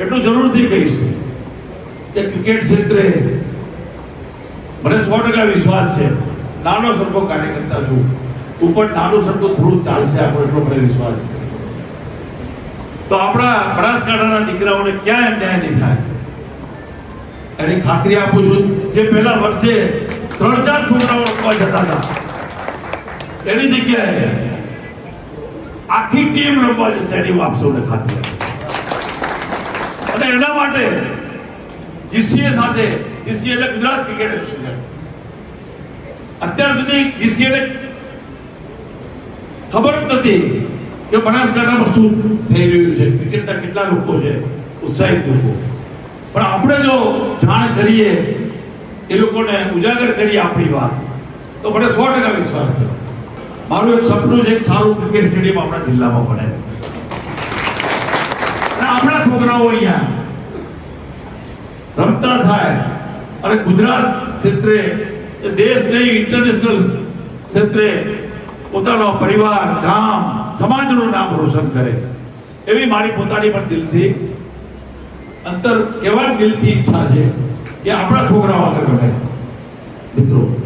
એટલું જરૂરથી કહીશ કે ક્રિકેટ ક્ષેત્રે મને સો ટકા વિશ્વાસ છે. નાનો સરખો કાર્યકર્તા છું. ઉપર નાનું સરખું થોડું ચાલશે આપણો, એટલો મને વિશ્વાસ છે. તો આપણા બનાસકાંઠાના દીકરાઓને ક્યાં અન્યાય નહીં થાય? એની ખાતરી આપું છું જે પહેલા વર્ષે ત્રણ ચાર છોકરાઓ રોકવા જતા હતા. એની જગ્યાએ આખી ટીમ રમવા જશે એની હું આપ ખાતરી. અને એના માટે જીસીએ સાથે જીસીએ એટલે ગુજરાત ક્રિકેટ અત્યાર સુધી જીસીએ ખબર જ નથી કે બનાસકાંઠામાં શું થઈ રહ્યું છે. ક્રિકેટના કેટલા લોકો છે, ઉત્સાહિત લોકો. પણ આપણે જો જાણ કરીએ, એ લોકોને ઉજાગર કરીએ આપણી વાત, તો મને સો ટકા વિશ્વાસ છે. મારું એક સપનું છે એક સારું ક્રિકેટ સ્ટેડિયમ આપણા જિલ્લામાં અને આપણા છોકરાઓ અહીંયા. રમતા થાય. અને ગુજરાત ક્ષેત્રે દેશ નહીં ઇન્ટરનેશનલ ક્ષેત્રે પોતાનો પરિવાર, ગામ, સમાજનું નામ રોશન કરે. એવી મારી પોતાની પણ દિલથી અંતર કહેવાની દિલથી ઈચ્છા છે કે આપણા છોકરાઓ આગળ વધે. મિત્રો,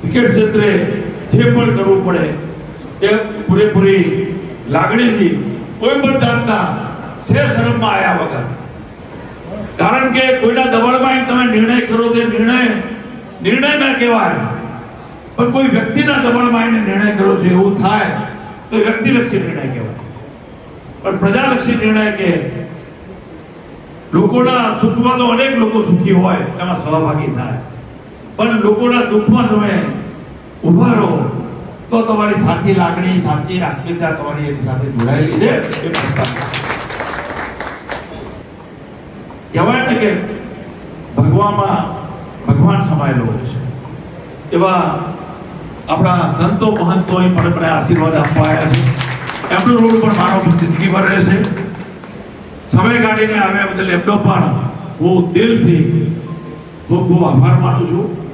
ક્રિકેટ ક્ષેત્રે જે પણ કરવું પડે, એ પૂરેપૂરી લાગણીથી કોઈ પણ જાતના શે શરમમાં આવ્યા વગર. કારણ કે કોઈના દબાણમાં તમે નિર્ણય કરો તે નિર્ણય નિર્ણય ના કહેવાય. પણ કોઈ વ્યક્તિના દબાણમાં નિર્ણય કરો છો એવું થાય, તો વ્યક્તિલક્ષી નિર્ણય કહેવાય. પણ પ્રજાલક્ષી નિર્ણય કે લોકોના સુખમાં તો અનેક લોકો સુખી હોય, એમાં સહભાગી થાય. પણ લોકોના દુઃખમાં તમે ઊભા રહો, તો તમારી સાચી લાગણી, સાચી આત્મીયતા તમારી એની સાથે જોડાયેલી છે. એ કે ભગવાનમાં ભગવાન સમાયેલો હોય છે. એવા આપણા સંતો મહંતોએ પણ મને આશીર્વાદ આપવા છે. એમનો રોડ પણ મારો જિંદગી ભર રહેશે. સમય કાઢીને આવ્યા બદલ એમનો પણ હું દિલથી ખૂબ ખૂબ આભાર માનું છું.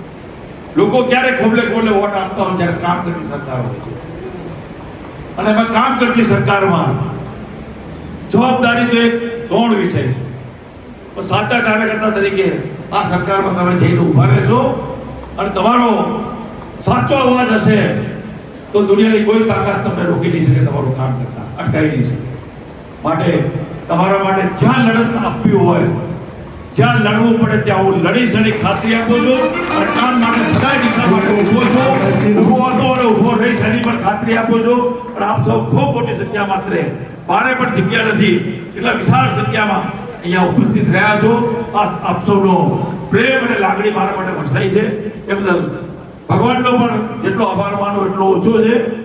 લોકો ક્યારે ખોબલે ખોબલે વોટ આપતા હોય જ્યારે કામ કરતી સરકાર હોય છે. અને એમાં કામ કરતી સરકારમાં જવાબદારી તો એક ગૌણ વિષય છે. પણ સાચા કાર્યકર્તા તરીકે આ સરકારમાં તમે જઈને ઊભા રહેશો. અને તમારો સાચો અવાજ હશે તો દુનિયાની કોઈ તાકાત તમને રોકી નહીં શકે, તમારું કામ કરતા અટકાવી નહીં શકે. માટે તમારા માટે જ્યાં લડત આપવી હોય, જ્યાં લડવું પડે ત્યાં હું લડીશ એની ખાતરી આપું છું. અને કામ માટે સદાય દિશા માટે ઊભો છું. ઊભો હતો અને ઊભો રહીશ એની પણ ખાતરી આપું છું. અને આપ સૌ ખૂબ મોટી સંખ્યા માત્ર મારે પણ જગ્યા નથી. એટલા વિશાળ સંખ્યામાં અહીંયા ઉપસ્થિત રહ્યા છો. આપ સૌનો પ્રેમ અને લાગણી મારા માટે વરસાઈ છે. એ ભગવાનનો પણ જેટલો આભાર માનો એટલો ઓછો છે.